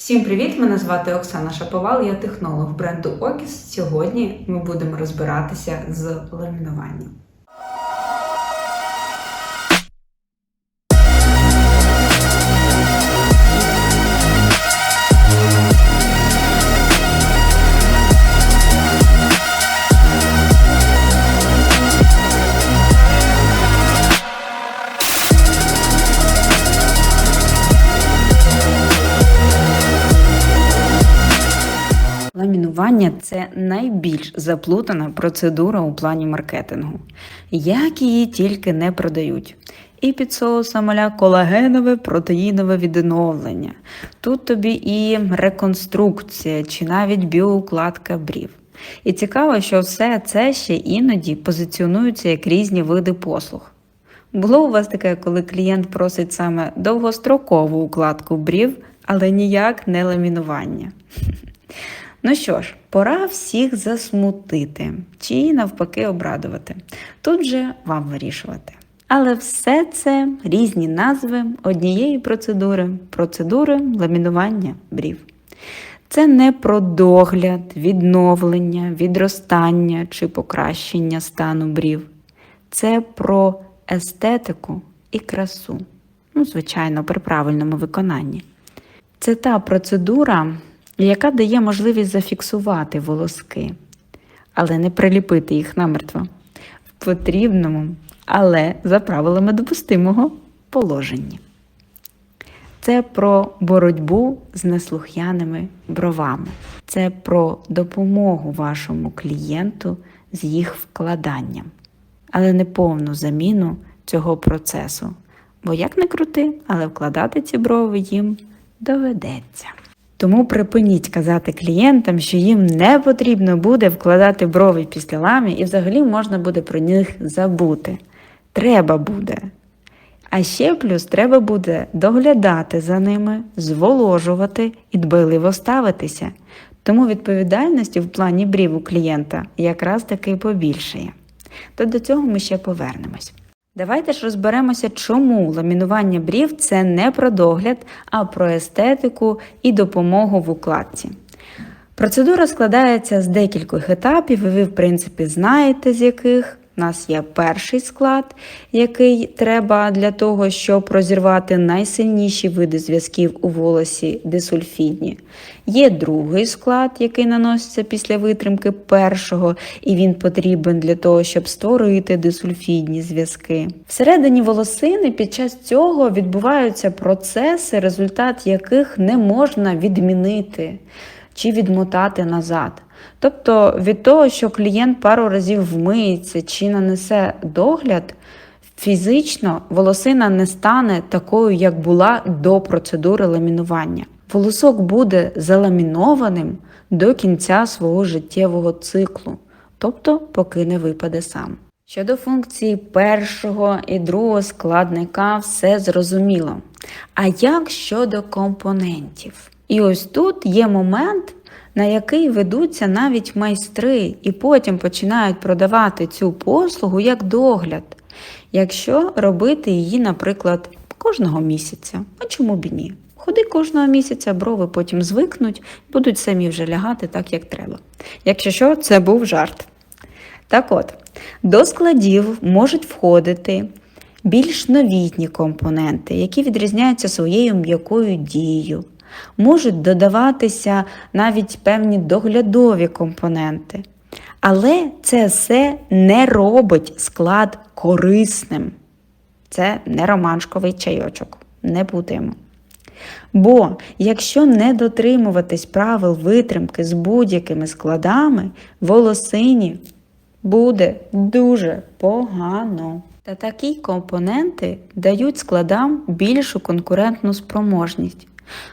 Всім привіт! Мене звати Оксана Шаповал, я технолог бренду Окіс. Сьогодні ми будемо розбиратися з ламінуванням. Ламінування це найбільш заплутана процедура у плані маркетингу. Як її тільки не продають. І під соусом аля колагенове протеїнове відновлення. Тут тобі і реконструкція, чи навіть біоукладка брів. І цікаво, що все це ще іноді позиціонується як різні види послуг. Було у вас таке, коли клієнт просить саме довгострокову укладку брів, але ніяк не ламінування. Ну що ж, пора всіх засмутити чи навпаки обрадувати. Тут же вам вирішувати. Але все це різні назви однієї процедури процедури ламінування брів. Це не про догляд, відновлення, відростання чи покращення стану брів. Це про естетику і красу. Ну, звичайно, при правильному виконанні. Це та процедура, яка дає можливість зафіксувати волоски, але не приліпити їх намертво в потрібному, але за правилами допустимого положенні. Це про боротьбу з неслух'яними бровами. Це про допомогу вашому клієнту з їх вкладанням, але не повну заміну цього процесу. Бо як не крути, але вкладати ці брови їм доведеться. Тому припиніть казати клієнтам, що їм не потрібно буде вкладати брови після ламі, і взагалі можна буде про них забути. Треба буде. А ще плюс треба буде доглядати за ними, зволожувати і дбайливо ставитися. Тому відповідальності в плані брів у клієнта якраз таки побільшає. То до цього ми ще повернемось. Давайте ж розберемося, чому ламінування брів це не про догляд, а про естетику і допомогу в укладці. Процедура складається з декількох етапів, і ви, в принципі, знаєте, з яких. У нас є перший склад, який треба для того, щоб розірвати найсильніші види зв'язків у волосі дисульфідні. Є другий склад, який наноситься після витримки першого, і він потрібен для того, щоб створити дисульфідні зв'язки. Всередині волосини під час цього відбуваються процеси, результат яких не можна відмінити чи відмотати назад. Тобто від того, що клієнт пару разів вмиється чи нанесе догляд, фізично волосина не стане такою, як була до процедури ламінування. Волосок буде заламінованим до кінця свого життєвого циклу, тобто поки не випаде сам. Щодо функції першого і другого складника, все зрозуміло. А як щодо компонентів? І ось тут є момент, на який ведуться навіть майстри, і потім починають продавати цю послугу як догляд, якщо робити її, наприклад, кожного місяця. А чому б і ні? Ходи кожного місяця, брови потім звикнуть, будуть самі вже лягати так, як треба. Якщо що, це був жарт. Так от, до складів можуть входити більш новітні компоненти, які відрізняються своєю м'якою дією. Можуть додаватися навіть певні доглядові компоненти. Але це все не робить склад корисним. Це не ромашковий чайочок, не путаємо. Бо якщо не дотримуватись правил витримки з будь-якими складами, волосині буде дуже погано. Та такі компоненти дають складам більшу конкурентну спроможність.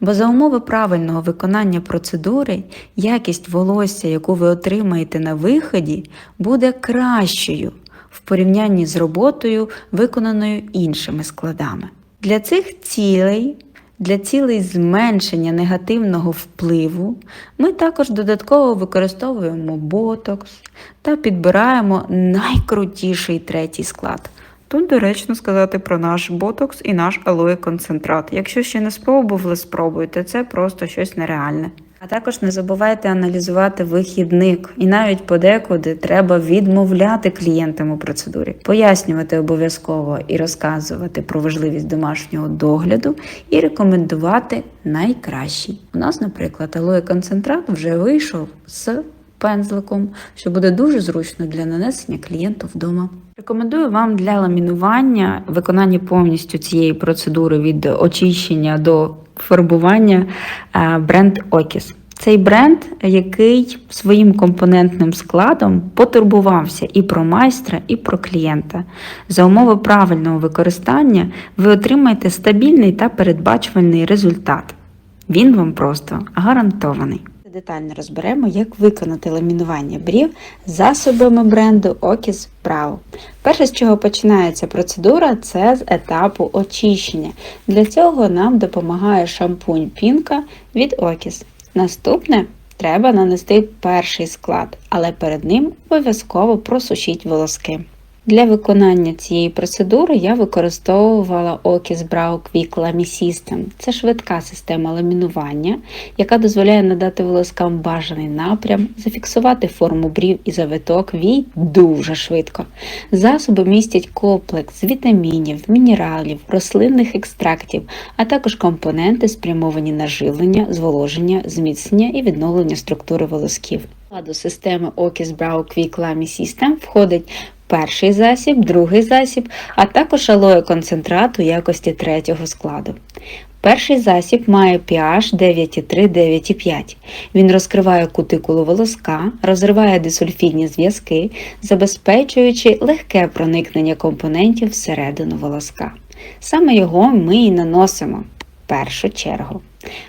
Бо за умови правильного виконання процедури якість волосся, яку ви отримаєте на виході, буде кращою в порівнянні з роботою, виконаною іншими складами. Для цих цілей, для цілей зменшення негативного впливу, ми також додатково використовуємо ботокс та підбираємо найкрутіший третій склад Тут доречно сказати про наш ботокс і наш алоє концентрат. Якщо ще не спробували, спробуйте. Це просто щось нереальне. А також не забувайте аналізувати вихідник, і навіть подекуди треба відмовляти клієнтам у процедурі, пояснювати обов'язково і розказувати про важливість домашнього догляду і рекомендувати найкращий. У нас, наприклад, алоє концентрат вже вийшов з пензликом, що буде дуже зручно для нанесення клієнту вдома. Рекомендую вам для ламінування виконання повністю цієї процедури від очищення до фарбування е, бренд Окіс. Цей бренд, який своїм компонентним складом потурбувався і про майстра, і про клієнта. За умови правильного використання ви отримаєте стабільний та передбачувальний результат. Він вам просто гарантований. Детально розберемо, як виконати ламінування брів засобами бренду Okis Brow. Перше, з чого починається процедура, це з етапу очищення. Для цього нам допомагає шампунь Пінка від Okis. Наступне треба нанести перший склад, але перед ним обов'язково просушіть волоски. Для виконання цієї процедури я використовувала Okis Brow Quick Lamy System. Це швидка система ламінування, яка дозволяє надати волоскам бажаний напрям, зафіксувати форму брів і завиток вій дуже швидко. Засоби містять комплекс вітамінів, мінералів, рослинних екстрактів, а також компоненти, спрямовані на живлення, зволоження, зміцнення і відновлення структури волосків. До системи Okis Brow Quick Lamy System входить перший засіб, другий засіб, а також алоє концентрат у якості третього складу. Перший засіб має pH 9,3-9,5. Він розкриває кутикулу волоска, розриває дисульфідні зв'язки, забезпечуючи легке проникнення компонентів всередину волоска. Саме його ми і наносимо в першу чергу.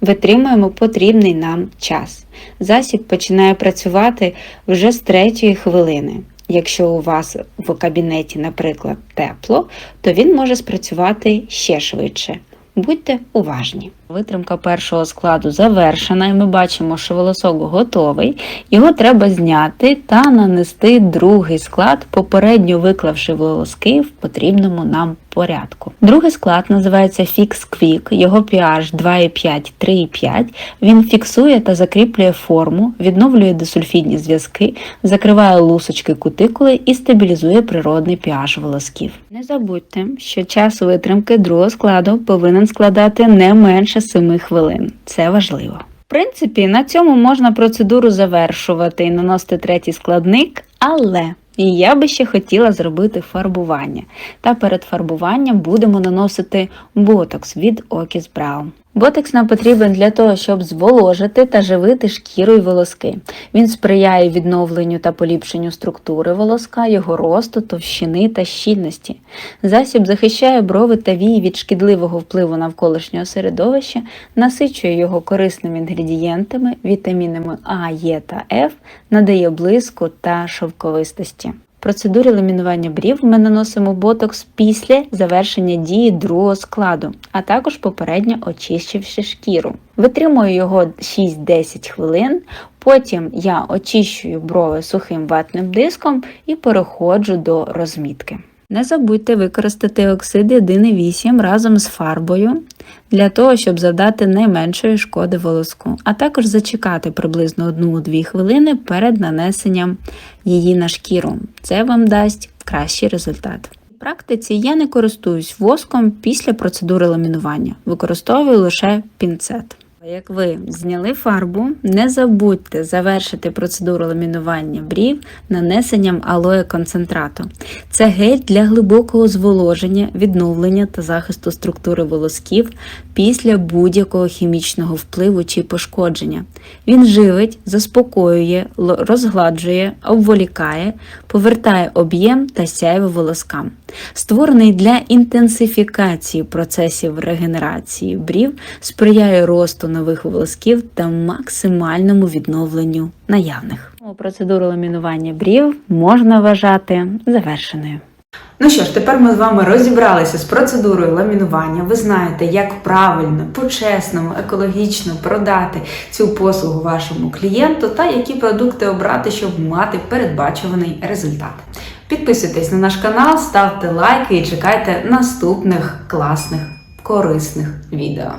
Витримуємо потрібний нам час. Засіб починає працювати вже з третьої хвилини. Якщо у вас в кабінеті, наприклад, тепло, то він може спрацювати ще швидше. Будьте уважні. Витримка першого складу завершена, і ми бачимо, що волосок готовий. Його треба зняти та нанести другий склад, попередньо виклавши волоски в потрібному нам порядку. Другий склад називається Fix Quick, його pH 2,5-3,5. Він фіксує та закріплює форму, відновлює дисульфідні зв'язки, закриває лусочки кутикули і стабілізує природний pH волосків. Не забудьте, що час витримки другого складу повинен складати не менше 7 хвилин. Це важливо. В принципі, на цьому можна процедуру завершувати і наносити третій складник, але я би ще хотіла зробити фарбування. Та перед фарбуванням будемо наносити ботокс від Окіс Brow. Ботекс нам потрібен для того, щоб зволожити та живити шкіру й волоски. Він сприяє відновленню та поліпшенню структури волоска, його росту, товщини та щільності. Засіб захищає брови та вії від шкідливого впливу навколишнього середовища, насичує його корисними інгредієнтами, вітамінами А, Е та Ф, надає блиску та шовковистості. Процедурі ламінування брів ми наносимо ботокс після завершення дії другого складу, а також попередньо очищивши шкіру. Витримую його 6-10 хвилин, потім я очищую брови сухим ватним диском і переходжу до розмітки. Не забудьте використати оксид 1,8 разом з фарбою для того, щоб завдати найменшої шкоди волоску, а також зачекати приблизно 1-2 хвилини перед нанесенням її на шкіру. Це вам дасть кращий результат. В практиці я не користуюсь воском після процедури ламінування, використовую лише пінцет. Як ви зняли фарбу, не забудьте завершити процедуру ламінування брів нанесенням алоє концентрату. Це гель для глибокого зволоження, відновлення та захисту структури волосків після будь-якого хімічного впливу чи пошкодження. Він живить, заспокоює, розгладжує, обволікає, повертає об'єм та сяйво волоскам. Створений для інтенсифікації процесів регенерації брів, сприяє росту нових волосків та максимальному відновленню наявних. Процедуру ламінування брів можна вважати завершеною. Ну що ж, тепер ми з вами розібралися з процедурою ламінування. Ви знаєте, як правильно, по-чесному, екологічно продати цю послугу вашому клієнту та які продукти обрати, щоб мати передбачуваний результат. Підписуйтесь на наш канал, ставте лайки і чекайте наступних класних, корисних відео.